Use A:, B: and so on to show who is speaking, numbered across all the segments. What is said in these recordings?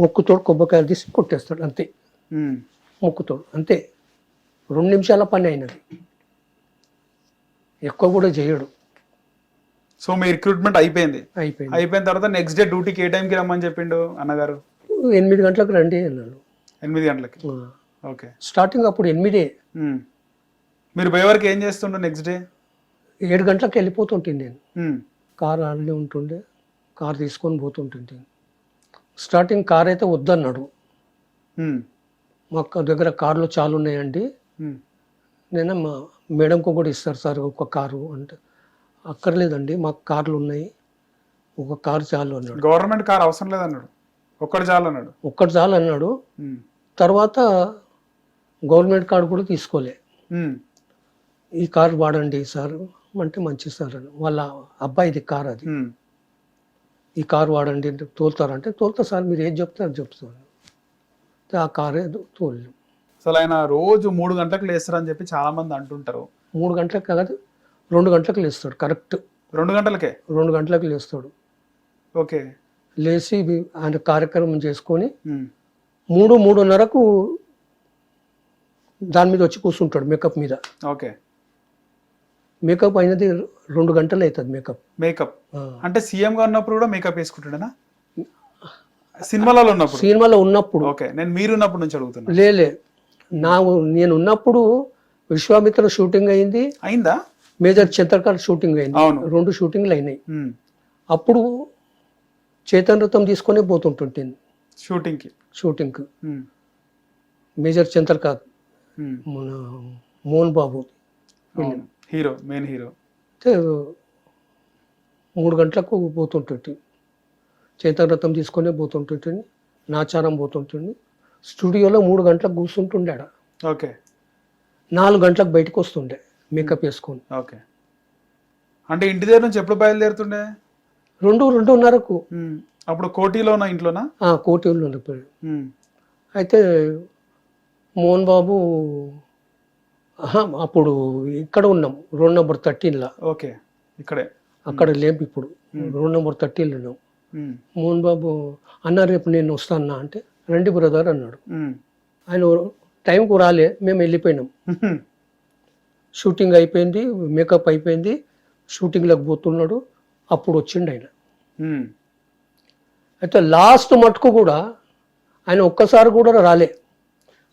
A: మొక్కుతోడు కొబ్బరికాయలు తీసి కొట్టేస్తాడు అంతే. మొక్కుతోడు అంతే. రెండు నిమిషాల పని అయినది. ఎక్కువ కూడా చేయడు.
B: సో మీ రిక్రూట్మెంట్ అయిపోయింది.
A: అయిపోయింది.
B: అయిపోయిన తర్వాత నెక్స్ట్ డే డ్యూటీకి ఏ టైంకి రమ్మని చెప్పిండు అన్నగారు?
A: ఎనిమిది గంటలకు రండి అన్నాను
B: ఎనిమిది గంటలకి. ఓకే.
A: స్టార్టింగ్ అప్పుడు ఎనిమిదే.
B: మీరు పోయే వరకు ఏం చేస్తుండ్రు నెక్స్ట్ డే
A: ఏడు గంటలకు వెళ్ళిపోతుంటుంది నేను. కార్ అన్నీ ఉంటుండే. కార్ తీసుకొని పోతుంటుంది స్టార్టింగ్ కార్ అయితే వద్దన్నాడు మా దగ్గర కార్లు చాలా ఉన్నాయండి నేను మా మేడంకు కూడా ఇస్తారు సార్ ఒక కారు అంటే. అక్కర్లేదండి మాకు కార్లు ఉన్నాయి ఒక కారు చాలు అన్నాడు.
B: గవర్నమెంట్ కార్ అవసరం లేదన్నాడు. ఒక్కడు చాలు అన్నాడు.
A: ఒక్కటి చాలు అన్నాడు. తర్వాత గవర్నమెంట్ కార్డు కూడా తీసుకోలే. ఈ కారు వాడండి సార్ అంటే మంచి సార్ వాళ్ళ అబ్బాయిది కార్ అది. ఈ కారు వాడండి అంటే తోలుతారంటే తోలుతా సార్ మీరు ఏది చెప్తే అది చెప్తాను ఆ కారే తోలు
B: అసలు ఆయన రోజు మూడు గంటలకు లేస్తారని చెప్పి చాలా మంది అంటుంటారు.
A: మూడు గంటలకు కాదు రెండు గంటలకు లేస్తాడు కరెక్ట్.
B: రెండు గంటలకే?
A: రెండు గంటలకు లేస్తాడు.
B: ఓకే.
A: లేచి ఆయన కార్యక్రమం చేసుకొని. మూడు మూడున్నరకు దాని మీద వచ్చి కూర్చుంటాడు మేకప్ మీద.
B: ఓకే.
A: మేకప్ అయినది రెండు గంటలు అవుతుంది మేకప్.
B: మేకప్. అంటే సీఎం గా ఉన్నప్పుడు కూడా మేకప్ వేసుకుంటాడేనా? సినిమాలలో ఉన్నప్పుడు?
A: సినిమాలో ఉన్నప్పుడు.
B: ఓకే నేను మీరున్నప్పుడు నుంచి అడుగుతున్నా.
A: లేలే నా నేను ఉన్నప్పుడు విశ్వామిత్ర షూటింగ్ అయింది.
B: అయిందా?
A: మేజర్ చంద్రకాంత్ షూటింగ్ అయింది. రెండు షూటింగ్లు అయినాయి. అప్పుడు చైతన్య రథం తీసుకొని పోతుంటుంటుంది
B: షూటింగ్కి
A: షూటింగ్. మేజర్ చంద్రకాంత్. మన Mohan Babu.
B: Hero main hero.
A: అయితే మూడు గంటలకు పోతుంటుంది చైతన్య రథం తీసుకొని పోతుంటుంది నాచారం పోతుంటుంది స్టూడియోలో మూడు గంటలకు కూర్చుంటుండే
B: ఓకే.
A: నాలుగు గంటలకు బయటకు వస్తుండే మేకప్ వేసుకొని.
B: ఓకే. అంటే ఇంటి దగ్గర నుంచి ఎప్పుడు బయలుదేరుతుండే?
A: రెండు రెండున్నరకు.
B: అప్పుడు కోటిలోనా ఇంట్లోనా?
A: కోటిలో. అయితే మోహన్ బాబు అప్పుడు ఇక్కడ ఉన్నాం రోడ్ నెంబర్ థర్టీన్లో
B: ఓకే ఇక్కడే.
A: అక్కడ లేపు ఇప్పుడు రోడ్ నెంబర్ థర్టీన్లో ఉన్నాం. మోహన్ బాబు అన్న రేపు నేను వస్తానా అంటే రండి బ్రదర్ అన్నాడు. ఆయన టైంకు రాలే మేము వెళ్ళిపోయినాం. షూటింగ్ అయిపోయింది మేకప్ అయిపోయింది షూటింగ్లోకి పోతున్నాడు అప్పుడు వచ్చిండు ఆయన. అయితే లాస్ట్ మటుకు కూడా ఆయన ఒక్కసారి కూడా రాలే.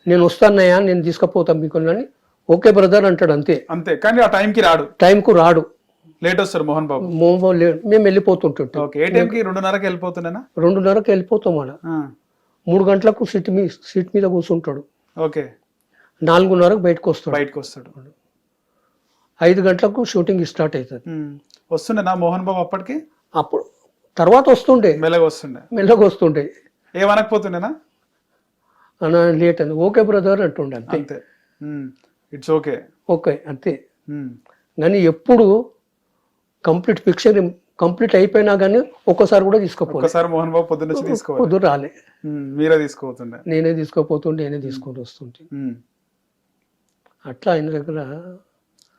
A: నేను వస్తానయ్యా నేను తీసుకుపోతాను మీకు అని ఓకే బ్రదర్ అంటాడు అంతే.
B: అంతే. కానీ ఆ టైంకి రాడు.
A: టైంకు రాడు.
B: లేట్ వస్తారు మోహన్ బాబు.
A: లే మేము వెళ్ళిపోతుంటుంటాం.
B: ఓకే ఏ టైంకి రెండున్నరకి వెళ్ళిపోతున్నానా
A: రెండున్నరకు వెళ్ళిపోతాం
B: ఆ.
A: మూడు గంటలకు సీట్ మీ సీట్ మీద కూర్చుంటాడు.
B: ఓకే
A: నాలుగున్నరకు బయటకు వస్తాడు.
B: బయటకు వస్తాడు.
A: ఐదు గంటలకు షూటింగ్ స్టార్ట్ అవుతుంది.
B: ఉమ్. వస్తుండేనా మోహన్ బాబు అప్పటికి?
A: అప్పుడు తర్వాత వస్తుండే.
B: మెల్లగా వస్తుండే.
A: మెల్లగా వస్తుండే.
B: ఏమనకపోతుండేనా
A: అన్న లేట్ అని. ఓకే బ్రదర్ అంటుండే అంతే.
B: అంతే. ఇట్స్ ఓకే
A: ఓకే అంతే. కానీ ఎప్పుడు కంప్లీట్ పిక్చర్ కంప్లీట్ అయిపోయినా కానీ ఒక్కసారి కూడా తీసుకోపోలే
B: ఒక్కసారి మోహన్ బాబు పొద్దున్న
A: పొద్దు రాలే.
B: ఉమ్. మీరే తీసుకోపోతుండే
A: నేనే తీసుకోపోతుండే నేనే తీసుకొని వస్తుంటే.
B: ఉమ్.
A: అట్లా ఆయన దగ్గర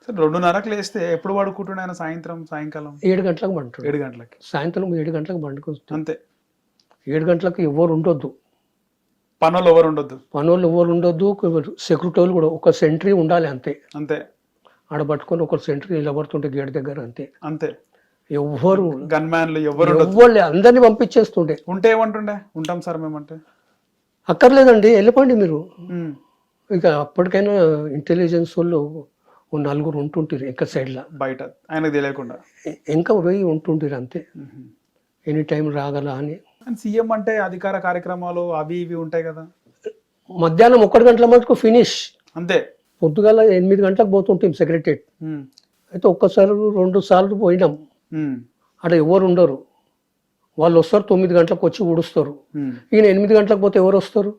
B: సరే రెండున్నరకు లేస్తే ఎప్పుడు పడుకుంటుండే ఆయన సాయంత్రం సాయంకాలం?
A: ఏడు గంటలకు పండుతాడు
B: ఏడు గంటలకి.
A: సాయంత్రం ఏడు గంటలకు పండుకొస్తాడు
B: అంతే.
A: ఏడు గంటలకు ఎవరు ఉండొద్దు.
B: పనులు ఎవరు ఉండొద్దు.
A: పనులు ఎవరు ఉండొద్దు సెక్యూరిటీ వాళ్ళు కూడా ఒక సెంట్రీ ఉండాలి అంతే.
B: అంతే.
A: ఆడ పట్టుకొని ఒక సెంట్రీ నిలబడుతుంటే గేట్ దగ్గర అంతే.
B: అంతే.
A: ఎవ్వరు
B: గన్ మ్యాన్లు ఎవరు
A: ఎవ్వరు అందరినీ పంపించేస్తుండే.
B: ఉంటే ఏమంటుండే? ఉంటాం సార్ మేమంటే.
A: అక్కర్లేదండి వెళ్ళిపోండి మీరు. ఇక అప్పటికైనా ఇంటెలిజెన్స్ వాళ్ళు నలుగురు ఉంటుంటారు ఎక్క సైడ్లో
B: బయట ఆయనకు తెలియకుండా.
A: ఇంకా పోయి ఉంటుంటారు అంతే. ఎనీ టైం రాగల అని
B: సీఎం అంటే అధికార కార్యక్రమాలు అవి ఇవి ఉంటాయి కదా.
A: మధ్యాహ్నం ఒకటి గంటల మటుకు ఫినిష్
B: అంతే.
A: పొద్దుగాల ఎనిమిది గంటలకు పోతుంటాం సెక్రటరేట్. అయితే ఒక్కసారి రెండు సార్లు పోయినాం. అక్కడ ఎవరు ఉండరు. వాళ్ళు వస్తారు తొమ్మిది గంటలకు వచ్చి ఊడుస్తారు. ఈయన ఎనిమిది గంటలకు పోతే ఎవరు వస్తారు?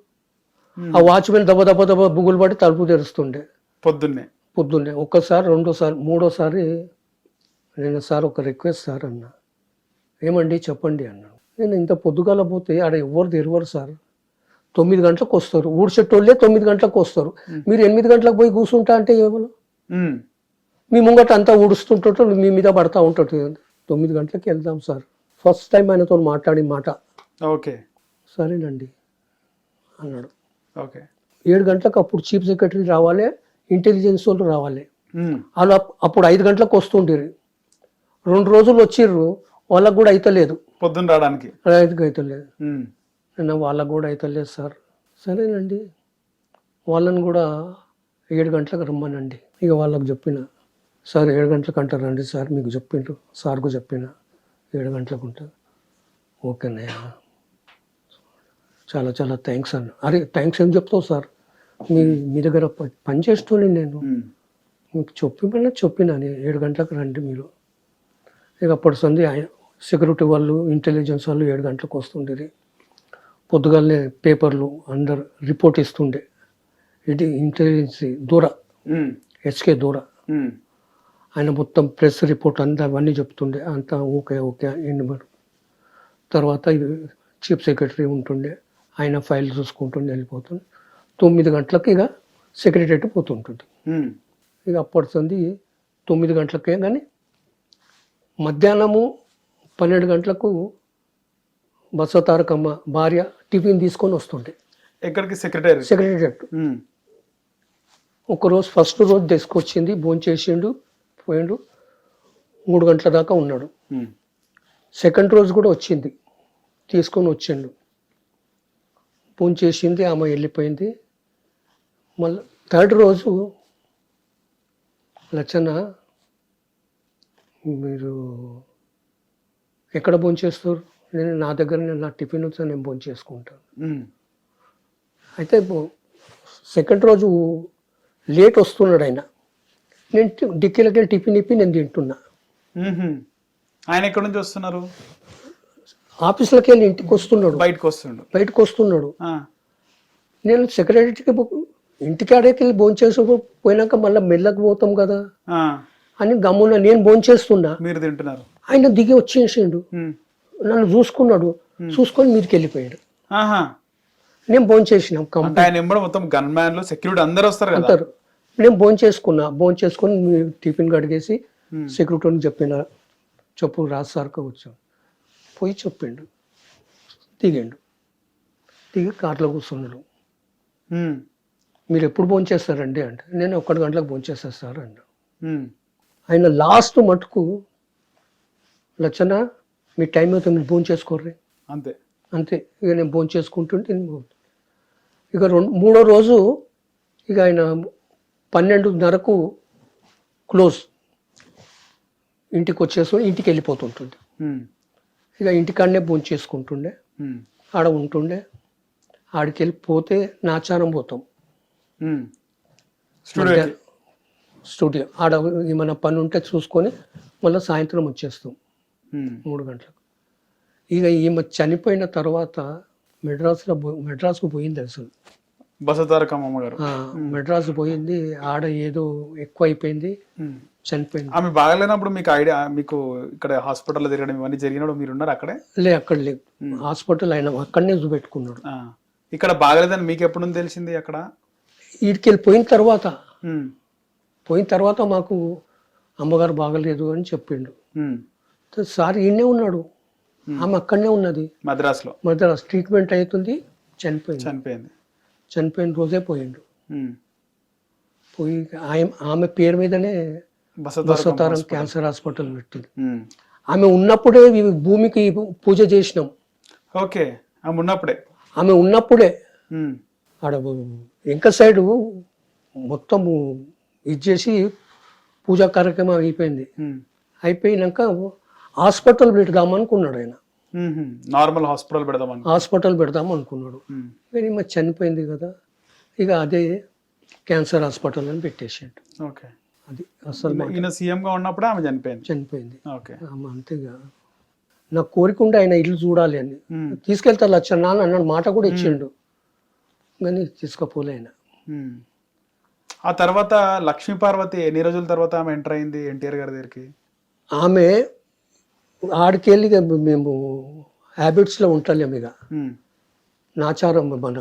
A: ఆ వాచ్మెన్ దెబ్బ దెబ్బ దెబ్బ బుగులు పడి తలుపు తెరుస్తుండే.
B: పొద్దున్నే.
A: పొద్దున్నే. ఒక్కసారి రెండోసారి మూడోసారి నేను సార్ ఒక రిక్వెస్ట్ సార్ అన్న. ఏమండి చెప్పండి అన్నాడు. నేను ఇంత పొద్దుగాల పోతే ఆడ ఎవరు తెరవరు సార్. తొమ్మిది గంటలకు వస్తారు. ఊడ్చేటోళ్ళే తొమ్మిది గంటలకు వస్తారు. మీరు ఎనిమిది గంటలకు పోయి కూర్చుంటా అంటే ఏమో
B: ఉమ్.
A: మీ ముంగట అంతా ఊడుస్తుంటాడు మీ మీద పడతా ఉంటాడు తొమ్మిది గంటలకు వెళ్దాం సార్. ఫస్ట్ టైం ఆయనతో మాట్లాడి మాట.
B: ఓకే.
A: సరేనండి. అన్నాడు.
B: ఓకే.
A: ఏడు గంటలకు అప్పుడు చీఫ్ సెక్రటరీ రావాలి ఇంటెలిజెన్స్ వాళ్ళు రావాలి. వాళ్ళు అప్- అప్పుడు ఐదు గంటలకు వస్తుంటారు రెండు రోజులు వచ్చిర్రు వాళ్ళకు కూడా అయితలేదు.
B: పొద్దున్న రావడానికి?
A: ఐదుకి అయితలేదు
B: ఉమ్,
A: నిన్న వాళ్ళకు కూడా అయితలేదు సార్. సరేనండి. వాళ్ళని కూడా ఏడు గంటలకు రమ్మనండి. ఇక వాళ్ళకు చెప్పిన. సార్ ఏడు గంటలకు అంటారండి సార్ మీకు చెప్పిండ్రు సార్కు చెప్పిన. ఏడు గంటలకు ఉంటుంది ఓకేనయ్యా. చాలా చాలా థ్యాంక్స్ అన్న. అరే థ్యాంక్స్ ఏం చెప్తావు సార్? మీ మీ దగ్గర పని చేస్తూనే నేను. మీకు చెప్పిన చెప్పిన. ఏడు గంటలకు రండి మీరు. ఇక అప్పటి సంది సెక్యూరిటీ వాళ్ళు ఇంటెలిజెన్స్ వాళ్ళు ఏడు గంటలకు వస్తుండేది. పొద్దుగాలనే పేపర్లు అందరు రిపోర్ట్ ఇస్తుండే. ఇది ఇంటెలిజెన్స్ దూర. హెచ్కే దూర. ఆయన మొత్తం ప్రెస్ రిపోర్ట్ అంతా అవన్నీ చెప్తుండే. అంతా ఓకే ఓకే ఎండు మరి? తర్వాత ఇది చీఫ్ సెక్రటరీ ఉంటుండే. ఆయన ఫైల్ చూసుకుంటుండే వెళ్ళిపోతుండే. తొమ్మిది గంటలకు ఇక సెక్రటరీ పోతుంటుంది ఇక అప్పటి తొమ్మిది గంటలకే కానీ మధ్యాహ్నము పన్నెండు గంటలకు బసవతారకమ్మ భార్య టిఫిన్ తీసుకొని వస్తుండే.
B: ఎక్కడికి? సెక్రటరీ
A: సెక్రటరియట్
B: ఉమ్,
A: ఒకరోజు ఫస్ట్ రోజు తీసుకొచ్చింది భోంచేసిండు పోయిండు మూడు గంటల దాకా ఉన్నాడు. సెకండ్ రోజు కూడా వచ్చింది తీసుకొని వచ్చిండు. భోంచేసింది ఆమె వెళ్ళిపోయింది. మళ్ళీ థర్డ్ రోజు లచ్చన్న మీరు ఎక్కడ భోంచేస్తారు నేను నా దగ్గర నేను నా టిఫిన్ వచ్చి నేను భోంచేసుకుంటాను అయితే సెకండ్ రోజు లేట్ వస్తున్నాడు ఆయన. నేను డిక్కీలకి వెళ్ళి టిఫిన్ ఇప్పి నేను తింటున్నా.
B: ఆయన ఎక్కడి నుంచి వస్తున్నారు?
A: ఆఫీస్లోకి వెళ్ళి ఇంటికి వస్తున్నాడు.
B: బయటకు వస్తుండు
A: బయటకు వస్తున్నాడు. నేను సెక్రటరీకి ఇంటికి ఆడేకి వెళ్ళి భోంచేసి పోయినాక మళ్ళీ మెల్లకి పోతాం కదా అని గమ్మున నేను భోంచేస్తున్నా
B: మీరు తింటున్నారు.
A: ఆయన దిగి వచ్చేసిండు. నన్ను చూసుకున్నాడు. చూసుకొని మీదకి వెళ్ళిపోయాడు నేను
B: ఆయన ఎంబడి మొత్తం గన్ మ్యాన్లు సెక్యూరిటీ అందరు వస్తారు
A: అంటారు నేను భోంచేసుకున్నా భోంచేసుకొని మీ టిఫిన్ కడిగేసి సెక్రటరీని చెప్పిన చెప్పు రాజు సార్కి వచ్చాను పోయి చెప్పిండు. దిగిండు. దిగి కార్లో కూర్చున్నాడు. మీరు ఎప్పుడు భోంచేస్తారండి అంటే నేను ఒక్కటి గంటలకు భోంచేస్తాను సార్ అన్న
B: ఉమ్,
A: ఆయన లాస్ట్ మటుకు లచ్చన మీ టైం అయితే మీరు భోంచేసుకోర్రి
B: అంతే.
A: అంతే. ఇక నేను భోంచేసుకుంటుంటే నేను భోం- ఇక రెండు మూడో రోజు ఇక ఆయన పన్నెండున్నరకు క్లోజ్. ఇంటికి వచ్చేసి ఇంటికి వెళ్ళిపోతుంటుంది ఇక ఇంటికాడనే భోంచేసుకుంటుండే
B: ఉమ్,
A: ఆడ ఉంటుండే. ఆడికి వెళ్ళిపోతే నాచారం పోతాం.
B: స్టూడియో.
A: స్టూడియో. ఆడ ఏమైనా పని ఉంటే చూసుకొని మళ్ళీ సాయంత్రం వచ్చేస్తాం. మూడు గంటలకు. ఇక ఈమె చనిపోయిన తర్వాత మెడ్రాస్లో మెడ్రాస్కు పోయింది అసలు.
B: బసతారకమ్మ
A: ఆ, మెడ్రాస్ పోయింది ఆడ ఏదో ఎక్కువ అయిపోయింది. చనిపోయింది.
B: ఆమె బాగలేనప్పుడు మీకు ఐడియా మీకు ఇక్కడ హాస్పిటల్లో తిరగడం ఇవన్నీ జరిగినప్పుడు మీరు ఉన్నారు అక్కడే?
A: లే అక్కడ లేదు. హాస్పిటల్ ఆయన అక్కడనే చూపెట్టుకున్నాడు.
B: ఆ. ఇక్కడ బాగలేదని మీకు ఎప్పుడు తెలిసింది అక్కడ?
A: వీడికి వెళ్ళి పోయిన తర్వాత పోయిన తర్వాత మాకు అమ్మగారు బాగలేదు అని చెప్పిండు. సార్ ఈయనే ఉన్నాడు. ఆమె అక్కడనే ఉన్నది.
B: మద్రాసులో.
A: మద్రాస్ ట్రీట్మెంట్ అవుతుంది చనిపోయింది.
B: చనిపోయింది.
A: చనిపోయిన రోజే పోయిండు. పోయి ఆమె ఆమె పేరు మీదనే బసవతారం క్యాన్సర్ హాస్పిటల్ పెట్టింది. ఆమె ఉన్నప్పుడే భూమికి పూజ చేసినాం.
B: ఓకే ఆమె ఉన్నప్పుడే.
A: ఆమె ఉన్నప్పుడే ఆడ వెంక సైడు మొత్తము ఇది చేసి పూజా కార్యక్రమం అయిపోయింది. అయిపోయినాక హాస్పిటల్ పెడదాం అనుకున్నాడు ఆయన.
B: నార్మల్ హాస్పిటల్ పెడదామని.
A: హాస్పిటల్ పెడదాం అనుకున్నాడు. కానీ మరి చనిపోయింది కదా. ఇక అదే క్యాన్సర్ హాస్పిటల్ అని పెట్టేసాడు
B: ఓకే.
A: అది అసలు
B: ఈయన- ఈయన సీఎం గా ఉన్నప్పుడే ఆమె చనిపోయింది.
A: చనిపోయింది.
B: ఓకే.
A: ఆమె అంతేగా. నా కోరిక ఉండే ఆయన ఇల్లు చూడాలి అని. తీసుకెళ్తా లచ్చన్న అని అన్నాడు మాట కూడా ఇచ్చిండు. కానీ తీసుకుపోలే ఆయన.
B: ఆ తర్వాత లక్ష్మీ పార్వతి ఎన్ని రోజుల తర్వాత ఆమె ఎంటర్ అయింది? ఎన్టీఆర్ గారి దగ్గరికి?
A: ఆమె ఆడికెళ్ళి మేము హ్యాబిట్స్లో ఉంటాం ఇక. నాచారం మన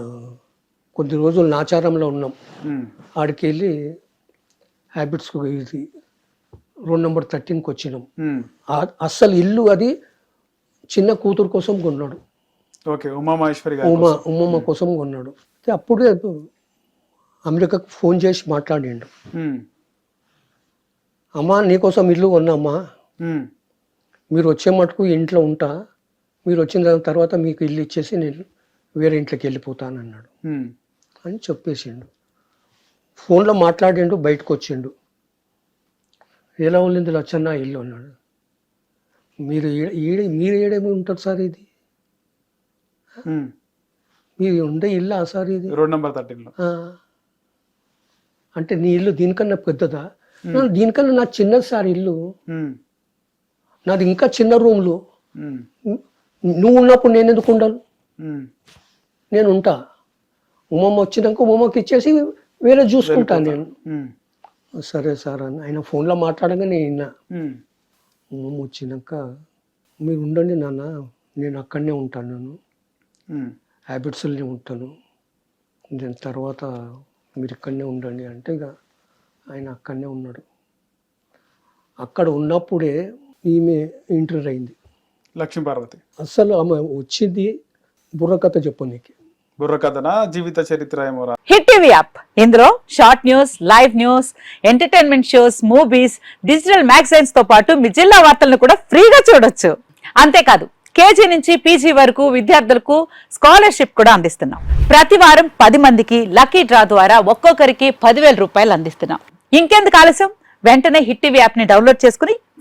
A: కొద్ది రోజులు నాచారంలో ఉన్నాం. ఆడికెళ్ళి హ్యాబిట్స్కి ఇది రోడ్ నెంబర్ థర్టీన్కి వచ్చినాం. అస్సలు ఇల్లు అది చిన్న కూతురు కోసం కొన్నాడు.
B: ఓకే ఉమామహేశ్వరి
A: ఉమా ఉమమ్మ కోసం కొన్నాడు. అయితే అప్పుడే అమెరికాకు ఫోన్ చేసి మాట్లాడిండు. అమ్మా నీకోసం ఇల్లు కొన్నామ్మా మీరు వచ్చే మటుకు ఇంట్లో ఉంటా మీరు వచ్చిన తర్వాత మీకు ఇల్లు ఇచ్చేసి నేను వేరే ఇంట్లోకి వెళ్ళిపోతాను అన్నాడు. అని చెప్పేసిండు. ఫోన్లో మాట్లాడిండు బయటకు వచ్చిండు ఎలా ఉండింది లచ్చన్న ఇల్లు అన్నాడు. మీరు ఈడ మీరు ఏడేమి ఉంటారు సార్ ఇది. మీరు ఉండే ఇల్లా సార్ ఇది?
B: రోడ్ నెంబర్ థర్టీన్లో
A: ఆ. అంటే నీ ఇల్లు దీనికన్నా పెద్దదా? దీనికన్నా నా చిన్నది సార్ ఇల్లు. నాది ఇంకా చిన్న రూమ్లు. నువ్వు ఉన్నప్పుడు నేను ఎందుకు ఉండాలి. నేను ఉంటా. ఉమమ్మ వచ్చినాక ఉమమ్మకి ఇచ్చేసి వేరే చూసుకుంటాను నేను. సరే సార్ అని ఆయన ఫోన్లో మాట్లాడగా నేను విన్నా.
B: ఉమ్,
A: ఉమమ్మ వచ్చినాక మీరు ఉండండి నాన్న నేను అక్కడనే ఉంటాను నేను. హ్యాబిట్స్లోనే ఉంటాను. దాని తర్వాత మీరు ఇక్కడనే ఉండండి అంటే ఇక ఆయన అక్కడనే ఉన్నాడు. అక్కడ ఉన్నప్పుడే ఈమె ఇంటర్ అయింది.
B: లక్ష్మీ పార్వతి
A: అసలు ఆమె వచ్చింది బుర్రకథ చెప్పు నీకు.
B: బుర్ర కథనా జీవిత చరిత్ర ఏమో
C: హిట్ టీవీ యాప్. ఇందులో short news live news entertainment shows movies digital మ్యాగజైన్స్తో పాటు మీ జిల్లా వార్తలను కూడా ఫ్రీగా చూడొచ్చు. అంతేకాదు కేజీ నుంచి పీజీ వరకు విద్యార్థులకు స్కాలర్షిప్ కూడా అందిస్తున్నాం. ప్రతి వారం పది మందికి లక్కీ డ్రా ద్వారా ఒక్కొక్కరికి పదివేల రూపాయలు అందిస్తున్నాం. ఇంకెందుకు ఆలస్యం? వెంటనే హిట్ టీవీ యాప్ని డౌన్లోడ్ చేసుకుని